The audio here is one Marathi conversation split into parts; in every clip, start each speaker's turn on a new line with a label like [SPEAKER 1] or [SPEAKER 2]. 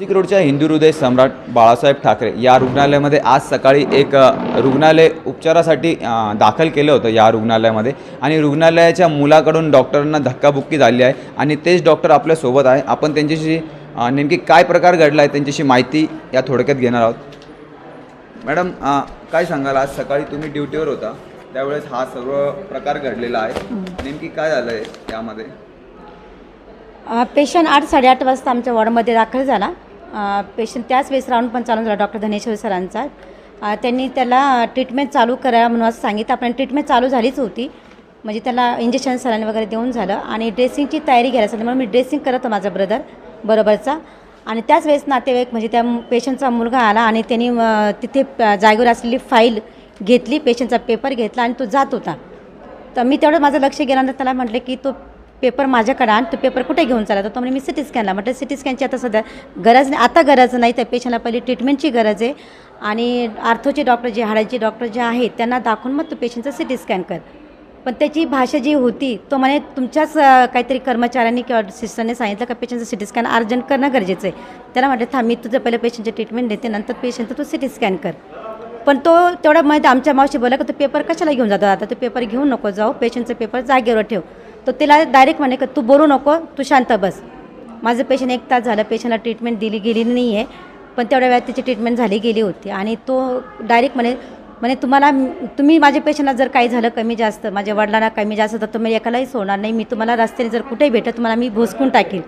[SPEAKER 1] नाशिक रोडच्या हिंदू हृदय सम्राट बाळासाहेब ठाकरे या रुग्णालयामध्ये आज सकाळी एक रुग्णालय उपचारासाठी दाखल केलं होतं या रुग्णालयामध्ये. आणि रुग्णालयाच्या मुलाकडून डॉक्टरांना धक्काबुक्की झाली आहे आणि तेच डॉक्टर आपल्यासोबत आहे. आपण त्यांच्याशी नेमकी काय प्रकार घडला आहे त्यांच्याशी माहिती या थोडक्यात घेणार आहोत. मॅडम काय सांगाल? आज सकाळी तुम्ही ड्युटीवर होता. त्यावेळेस हा सर्व प्रकार घडलेला आहे. नेमकी काय झालं आहे यामध्ये
[SPEAKER 2] पेशंट आठ साडेआठ वाजता आमच्या वॉर्डमध्ये दाखल झाला. पेशंट त्याच वेळेस राऊंड पण चालू झाला डॉक्टर धनेश्वर सरांचा. त्यांनी त्याला ट्रीटमेंट चालू करा म्हणून असं सांगितलं. आपण ट्रीटमेंट चालू झालीच होती. म्हणजे त्याला इंजेक्शन सरांनी वगैरे देऊन झालं. आणि ड्रेसिंगची तयारी घ्यायला सांगितलं. म्हणून मी ड्रेसिंग करत होतो माझा ब्रदर बरोबरचा. आणि त्याच वेळेस नातेवाईक म्हणजे त्या पेशंटचा मुलगा आला आणि त्यांनी तिथे जागेवर असलेली फाईल घेतली पेशंटचा पेपर घेतला आणि तो जात होता. तर मी तेवढं माझं लक्ष गेल्यानंतर त्याला म्हटलं की तो पेपर माझ्याकडे आण तो पेपर कुठे घेऊन चालला? तर तो म्हणजे मी सिटी स्कॅनला म्हटलं सिटी स्कॅनची आता सध्या गरज नाही आता गरज नाही त्या पेशंटला पहिली ट्रीटमेंटची गरज आहे. आणि आर्थोचे डॉक्टर जे हाडाचे डॉक्टर जे आहेत त्यांना दाखवून मग तो पेशंटचा सिटी स्कॅन कर. पण त्याची भाषा जी होती तो म्हणे तुमच्याच काहीतरी कर्मचाऱ्यांनी किंवा सिस्टरने सांगितलं का पेशंटचं सिटी स्कॅन अर्जंट करणं गरजेचं आहे. त्याला म्हटलं थांब मी तुझं पहिलं पेशंटची ट्रीटमेंट देते नंतर पेशंटचं तू सिटी स्कॅन कर. पण तो तेवढा माहिती आमच्या मावशी बोला की तो पेपर कशाला घेऊन जातो? आता तो पेपर घेऊन नको जाऊ पेशंटचा पेपर जागेवर ठेव. तर तिला डायरेक्ट म्हणे की तू बोलू नको तू शांत बस. माझं पेशंट एक तास झालं पेशंटला ट्रीटमेंट दिली गेली नाही आहे पण तेवढ्या वेळात त्याची ट्रीटमेंट झाली गेली होती. आणि तो डायरेक्ट म्हणे म्हणे तुम्हाला तुम्ही माझ्या पेशंटला जर काही झालं कमी जास्त माझ्या वडिलांना कमी जास्त तर तुम्ही एकालाही सोडणार नाही. मी तुम्हाला रस्त्याने जर कुठेही भेटत तुम्हाला मी भोसकून टाकेल.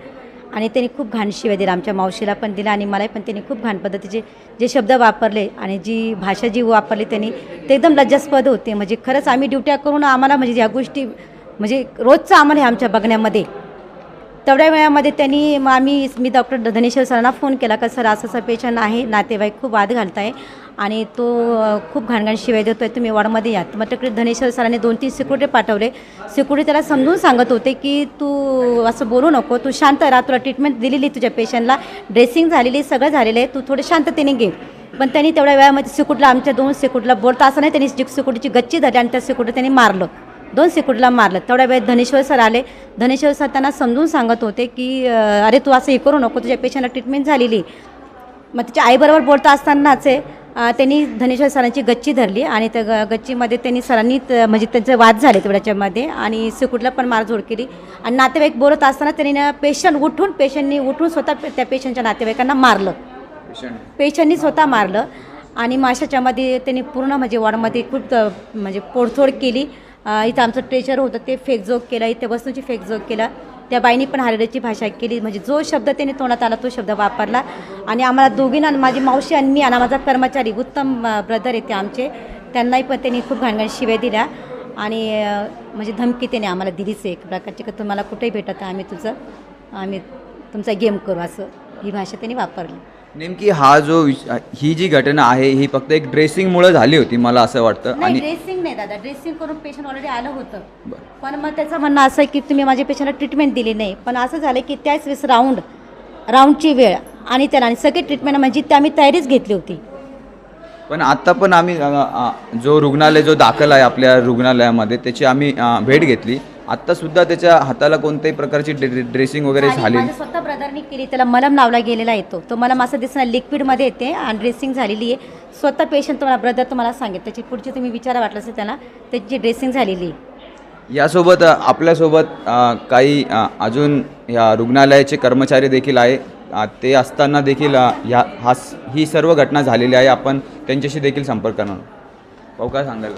[SPEAKER 2] आणि त्यांनी खूप घाण शिवाय दिला आमच्या मावशीला पण दिला आणि मलाही पण त्यांनी खूप घाण पद्धतीचे जे शब्द वापरले आणि जी भाषा जी वापरली त्यांनी ते एकदम लज्जास्पद होते. म्हणजे खरंच आम्ही ड्युट्या करून आम्हाला म्हणजे या गोष्टी म्हणजे रोजचं आम्हाला हे आमच्या बघण्यामध्ये. तेवढ्या वेळामध्ये त्यांनी मग आम्ही मी डॉक्टर धनेश्वर सरांना फोन केला का सर असं असं पेशंट आहे नातेवाईक खूप वाद आहे आणि तो खूप घाणघाण शिवाय आहे तुम्ही वॉर्डमध्ये या. मग तिकडे धनेश्वर सरांनी दोन तीन सिक्युरिटी पाठवले. सिक्युरिटी त्याला समजून सांगत होते की तू असं बोलू नको तू शांत राहा तुला ट्रीटमेंट दिलेली तुझ्या पेशंटला ड्रेसिंग झालेली सगळं झालेलं आहे तू थोडं शांततेने घे. पण त्यांनी तेवढ्या वेळामध्ये सिक्युरिटीला आमच्या दोन सिक्युरिटीला बोलता असं नाही त्यांनी सिक्युरिटीची गच्ची धरली आणि त्या सिक्युरिटी त्यांनी मारलं. दोन सिक्युरिटीला मारलं. तेवढ्या वेळेत धनेश्वर सर आले. धनेश्वर सर त्यांना समजून सांगत होते की अरे तू असं हे करू नको. तुझ्या पेशंटला ट्रीटमेंट झालेली मग तिच्या आईबरोबर बोलता असतानाच आहे, त्यांनी धनेश्वर सरांची गच्ची धरली आणि त्या ग गच्चीमध्ये त्यांनी सरांनी म्हणजे त्यांचे वाद झाले तेवढ्याच्यामध्ये आणि सिक्युरिटीला पण मारझोड केली. आणि नातेवाईक बोलत असताना त्यांनी ना पेशंट उठून पेशंटनी उठून स्वतः पे- त्या पेशंटच्या नातेवाईकांना मारलं.
[SPEAKER 1] पेशंट
[SPEAKER 2] पेशंटनी स्वतः मारलं आणि माशाच्यामध्ये त्यांनी पूर्ण म्हणजे वॉर्डमध्ये खूप अ, म्हणजे पोडतोड केली. इथं आमचं ट्रेचर होतं ते फेकजोग केलं इथे वस्तूंची फेकजोग केला. त्या बाईनी पण हारड्याची भाषा केली. म्हणजे जो शब्द त्याने तोंडात आला तो शब्द वापरला. आणि आम्हाला दोघींना आणि माझी मावशी आणि मी आणि माझा कर्मचारी उत्तम ब्रदर येते ते आमचे. त्यांनाही पण त्यांनी खूप घाणघाण शिव्या दिल्या. आणि म्हणजे धमकी त्याने आम्हाला दिलीच एक प्रकारची का तुम्हाला कुठेही भेटत आम्ही तुझं आम्ही तुमचा गेम करू असं ही भाषा त्यांनी वापरली.
[SPEAKER 1] नेमकी हा जो विष- ही जी घटना आहे ही फक्त एक ड्रेसिंगमुळे झाली होती मला असं वाटतं.
[SPEAKER 2] नाही
[SPEAKER 1] आणि
[SPEAKER 2] ड्रेसिंग नाही दादा ड्रेसिंग करून पेशंट ऑलरेडी आलं होतं.
[SPEAKER 1] बरं.
[SPEAKER 2] पण मग त्याचं म्हणणं असं आहे की तुम्ही माझ्या पेशंटला ट्रीटमेंट दिली नाही. पण असं झालं की त्याच वेळेस राऊंड राऊंडची वेळ आणि त्याला आणि सगळी ट्रीटमेंट म्हणजे ते आम्ही तयारीच घेतली होती.
[SPEAKER 1] पण आता पण आम्ही अ, अ, जो रुग्णालय जो दाखल आहे आपल्या रुग्णालयामध्ये त्याची आम्ही अ, भेट घेतली. आत्ता सुद्धा त्याच्या हाताला कोणत्याही प्रकारची ड्रे- ड्रेसिंग वगैरे झाली
[SPEAKER 2] माझ्या स्वतः ब्रदरनी केली त्याला मलम लावला गेलेला येतो. तो मलम असं दिसणार लिक्विडमध्ये येते आणि ड्रेसिंग झालेली आहे. स्वतः पेशंट तुम्हाला ब्रदर तुम्हाला सांगेल. त्याची पुढची तुम्ही विचारा वाटलं असेल त्याला त्याची ड्रेसिंग झालेली आहे.
[SPEAKER 1] यासोबत आपल्यासोबत अ, काही अ, अजून या रुग्णालयाचे कर्मचारी देखील आहे. अ, ते असताना देखील अ, ह्या हा ही सर्व घटना झालेली आहे. आपण त्यांच्याशी देखील संपर्क करणार आहोत. भाऊ काय सांगाल?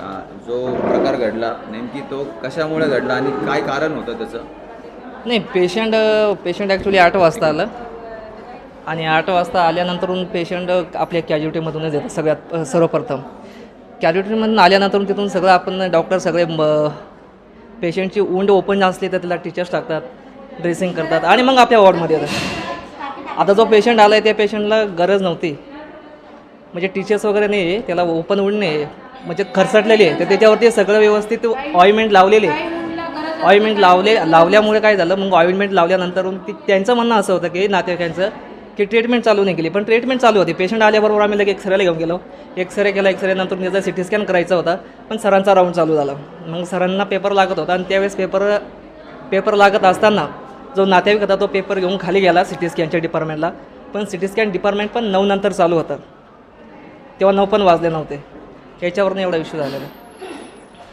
[SPEAKER 1] जो प्रकार घडला नेमकी तो कशामुळे घडला आणि काय कारण होतं त्याचं?
[SPEAKER 3] नाही पेशंट पेशंट ॲक्च्युली आठ वाजता आलं. आणि आठ वाजता आल्यानंतरून पेशंट आपल्या कॅज्युटीमधूनच येतं सगळ्यात सर्वप्रथम. कॅज्युटीमधून आल्यानंतरून तिथून सगळं आपण डॉक्टर सगळे पेशंटची उंड ओपन असली तर त्याला टीचर्स टाकतात ड्रेसिंग करतात आणि मग आपल्या वॉर्डमध्ये येतात. आता जो पेशंट आला आहे त्या पेशंटला गरज नव्हती. म्हणजे टीचर्स वगैरे नाही आहे त्याला ओपन उंड नाही आहे म्हणजे खरसटलेली आहे. तर त्याच्यावरती सगळं व्यवस्थित ऑइंटमेंट लावलेले आहे. लावले लावल्यामुळे काय झालं मग ऑइंटमेंट लावल्यानंतर ती त्यांचं म्हणणं असं होतं की नातेवाईकांचं की ट्रीटमेंट चालू नाही केली. पण ट्रीटमेंट चालू होती. पेशंट आल्याबरोबर आम्ही लगेच एक्सरेला घेऊन गेलो. एक्सरे केला एक्सरे नंतर त्याचा सी टी स्कॅन करायचा होता. पण सरांचा राऊंड चालू झाला. मग सरांना पेपर लागत होता. आणि त्यावेळेस पेपर पेपर लागत असताना जो नातेवाईक होता तो पेपर घेऊन खाली गेला सी टी स्कॅनच्या डिपार्टमेंटला पण सी टी स्कॅन डिपार्टमेंट पण नऊ नंतर चालू होतं. तेव्हा नऊ पण वाजले नव्हते. याच्यावरनं एवढा इश्यू झालेला.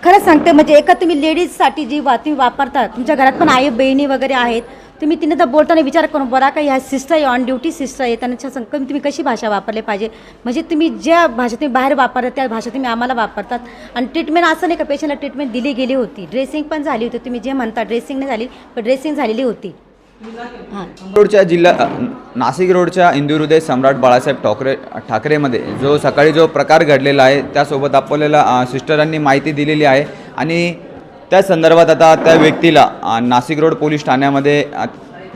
[SPEAKER 3] खरं
[SPEAKER 2] खरंच सांगते म्हणजे एका तुम्ही लेडीजसाठी जी वा तुम्ही वापरता तुमच्या घरात पण आई बहिणी वगैरे आहेत तुम्ही तिने तर बोलताना विचार करून बरा का ह्या सिस्टर आहे ऑन ड्युटी सिस्टर आहे त्यांच्या संग तुम्ही कशी भाषा वापरली पाहिजे? म्हणजे तुम्ही ज्या भाषा तुम्ही बाहेर वापरता त्या भाषा तुम्ही आम्हाला वापरतात. आणि ट्रीटमेंट असं नाही का पेशंटला ट्रीटमेंट दिली गेली होती. ड्रेसिंग पण झाली होती तुम्ही जे म्हणता ड्रेसिंग नाही झाली पण ड्रेसिंग झालेली होती.
[SPEAKER 1] रोडच्या जिल्हा नाशिक रोडच्या इंदिरुदय हृदय सम्राट बाळासाहेब ठाकरे ठाकरेमध्ये जो सकाळी जो प्रकार घडलेला आहे त्यासोबत आपल्याला सिस्टरांनी माहिती दिलेली आहे. आणि त्या संदर्भात आता त्या व्यक्तीला नाशिक रोड पोलीस ठाण्यामध्ये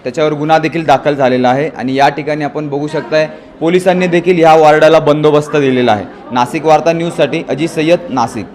[SPEAKER 1] त्याच्यावर गुन्हा देखील दाखल झालेला आहे. आणि या ठिकाणी आपण बघू शकताय पोलिसांनी देखील ह्या वार्डाला बंदोबस्त दिलेला आहे. नाशिक वार्ता न्यूजसाठी अजित सय्यद नाशिक.